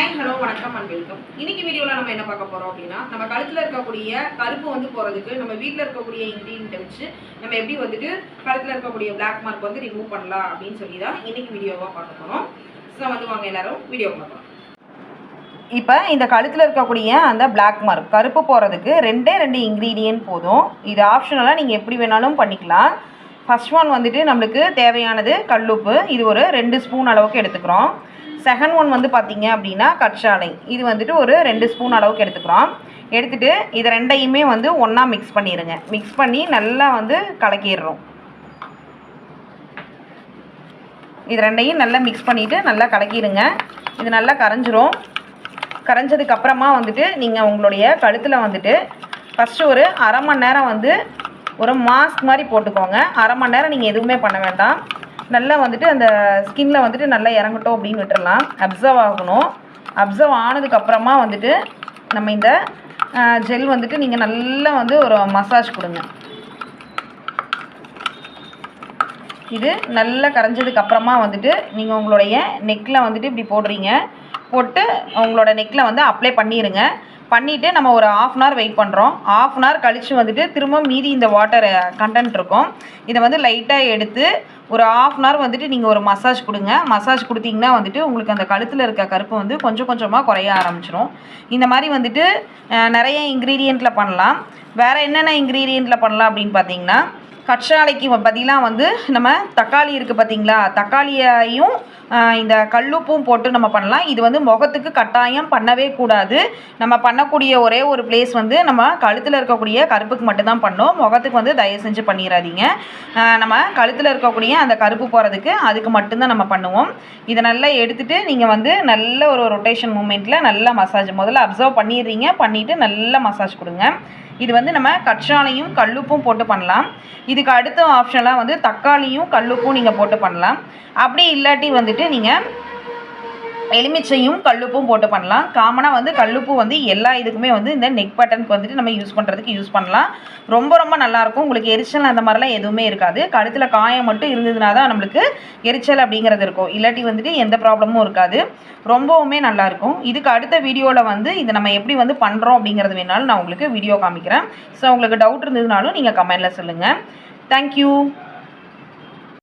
Hi hello வணக்கம் and welcome இன்னைக்கு வீடியோவில் நம்ம என்ன பார்க்க போகிறோம் அப்படின்னா நம்ம கழுத்தில் இருக்கக்கூடிய கருப்பு வந்து போகிறதுக்கு நம்ம வீட்டில் இருக்கக்கூடிய இன்க்ரீடியன்ட்டை வச்சு நம்ம எப்படி வந்துட்டு கழுத்தில் இருக்கக்கூடிய பிளாக் மார்க் வந்து ரிமூவ் பண்ணலாம் அப்படின்னு சொல்லி தான் இன்னைக்கு வீடியோவாக பார்க்க போகிறோம் ஸோ வந்து வாங்க எல்லாரும் வீடியோ பார்க்கலாம். இப்போ இந்த கழுத்தில் இருக்கக்கூடிய அந்த பிளாக் மார்க் கருப்பு போகிறதுக்கு ரெண்டே ரெண்டு இன்க்ரீடியன்ட் போதும். இது ஆப்ஷனலாக நீங்கள் எப்படி வேணாலும் பண்ணிக்கலாம். ஃபஸ்ட் ஒன் வந்துட்டு நம்மளுக்கு தேவையானது கல்லுப்பு. இது ஒரு ரெண்டு ஸ்பூன் அளவுக்கு எடுத்துக்கிறோம். செகண்ட் ஒன் வந்து பார்த்தீங்க அப்படின்னா கற்றாழை. இது வந்துட்டு ஒரு ரெண்டு ஸ்பூன் அளவுக்கு எடுத்துக்கிறோம். எடுத்துட்டு இது ரெண்டையுமே வந்து ஒன்றா மிக்ஸ் பண்ணிடுங்க மிக்ஸ் பண்ணி நல்லா வந்து கலக்கிடுறோம். இது ரெண்டையும் நல்லா மிக்ஸ் பண்ணிவிட்டு நல்லா கலக்கிடுங்க. இது நல்லா கரைஞ்சிரும். கரைஞ்சதுக்கப்புறமா வந்துட்டு நீங்கள் உங்களுடைய கழுத்தில் வந்துட்டு ஃபஸ்ட்டு ஒரு அரை மணி நேரம் வந்து ஒரு மாஸ்க் மாதிரி போட்டுக்கோங்க. அரை மணி நேரம் நீங்கள் எதுவுமே பண்ண வேண்டாம். நல்லா வந்துட்டு அந்த ஸ்கின்ல வந்துட்டு நல்லா இறங்கட்டும் அப்படின்னு விட்டுறலாம். அப்சர்வ் ஆகணும். அப்சர்வ் ஆனதுக்கப்புறமா வந்துட்டு நம்ம இந்த ஜெல் வந்துட்டு நீங்கள் நல்லா வந்து ஒரு மசாஜ் கொடுங்க. இது நல்லா கரைஞ்சதுக்கு அப்புறமா வந்துட்டு நீங்கள் உங்களுடைய நெக்கில் வந்துட்டு இப்படி போடுறீங்க. போட்டு உங்களோட நெக்கில் வந்து அப்ளை பண்ணிடுங்க பண்ணிவிட்டு நம்ம ஒரு ஆஃப் அன் ஹவர் வெயிட் பண்ணுறோம் ஆஃப் அன் ஹவர் கழித்து வந்துட்டு திரும்ப மீதி இந்த வாட்டர் கண்டென்ட் இருக்கும். இதை வந்து லைட்டாக எடுத்து ஒரு ஆஃப் அன் ஹவர் வந்துட்டு நீங்கள் ஒரு மசாஜ் கொடுங்க. மசாஜ் கொடுத்தீங்கன்னா வந்துட்டு உங்களுக்கு அந்த கழுத்தில் இருக்க கருப்பு வந்து கொஞ்சம் கொஞ்சமாக குறைய ஆரம்பிச்சிடும் இந்த மாதிரி வந்துட்டு நிறைய இன்க்ரீடியண்ட்டில் பண்ணலாம். வேறு என்னென்ன இன்க்ரீடியண்ட்டில் பண்ணலாம் அப்படின்னு பார்த்தீங்கன்னா கற்றாழைக்கு பதிலாக வந்து நம்ம தக்காளி இருக்குது பார்த்தீங்களா தக்காளியையும் இந்த கல்லுப்பும் போட்டு நம்ம பண்ணலாம். இது வந்து முகத்துக்கு கட்டாயம் பண்ணவே கூடாது. நம்ம பண்ணக்கூடிய ஒரே ஒரு பிளேஸ் வந்து நம்ம கழுத்தில் இருக்கக்கூடிய கருப்புக்கு மட்டும்தான் பண்ணோம். முகத்துக்கு வந்து தயவு செஞ்சு பண்ணிடாதீங்க நம்ம கழுத்தில் இருக்கக்கூடிய அந்த கருப்பு போகிறதுக்கு அதுக்கு மட்டும்தான் நம்ம பண்ணுவோம். இதை நல்லா எடுத்துகிட்டு நீங்கள் வந்து நல்ல ஒரு ரொட்டேஷன் மூமெண்ட்டில் நல்லா மசாஜ் முதல்ல அப்சர்வ் பண்ணிடுறீங்க. பண்ணிவிட்டு நல்லா மசாஜ் கொடுங்க. இது வந்து நம்ம கற்றாழையும் கல்லுப்பும் போட்டு பண்ணலாம். இதுக்கு அடுத்த ஆப்ஷனாக வந்து தக்காளியும் கல்லுப்பும் நீங்கள் போட்டு பண்ணலாம். அப்படி இல்லாட்டி வந்துட்டு நீங்கள் எலுமிச்சையும் கல்லுப்பும் போட்டு பண்ணலாம். காமனாக வந்து கல்லுப்பு வந்து எல்லா இதுக்குமே வந்து இந்த நெக் பட்டனுக்கு வந்துட்டு நம்ம யூஸ் பண்ணுறதுக்கு யூஸ் பண்ணலாம். ரொம்ப ரொம்ப நல்லாயிருக்கும் உங்களுக்கு எரிச்சல் அந்த மாதிரிலாம் எதுவுமே இருக்காது. கழுத்தில் காயம் மட்டும் இருந்ததுனா தான் நம்மளுக்கு எரிச்சல் அப்படிங்கிறது இருக்கும். இல்லாட்டி வந்துட்டு எந்த ப்ராப்ளமும் இருக்காது. ரொம்பவுமே நல்லாயிருக்கும் இதுக்கு அடுத்த வீடியோவில் வந்து இதை நம்ம எப்படி வந்து பண்ணுறோம் அப்படிங்கிறது வேணாலும் நான் உங்களுக்கு வீடியோ காமிக்கிறேன். ஸோ உங்களுக்கு டவுட் இருந்ததுனாலும் நீங்கள் கமெண்டில் சொல்லுங்கள் தேங்க்யூ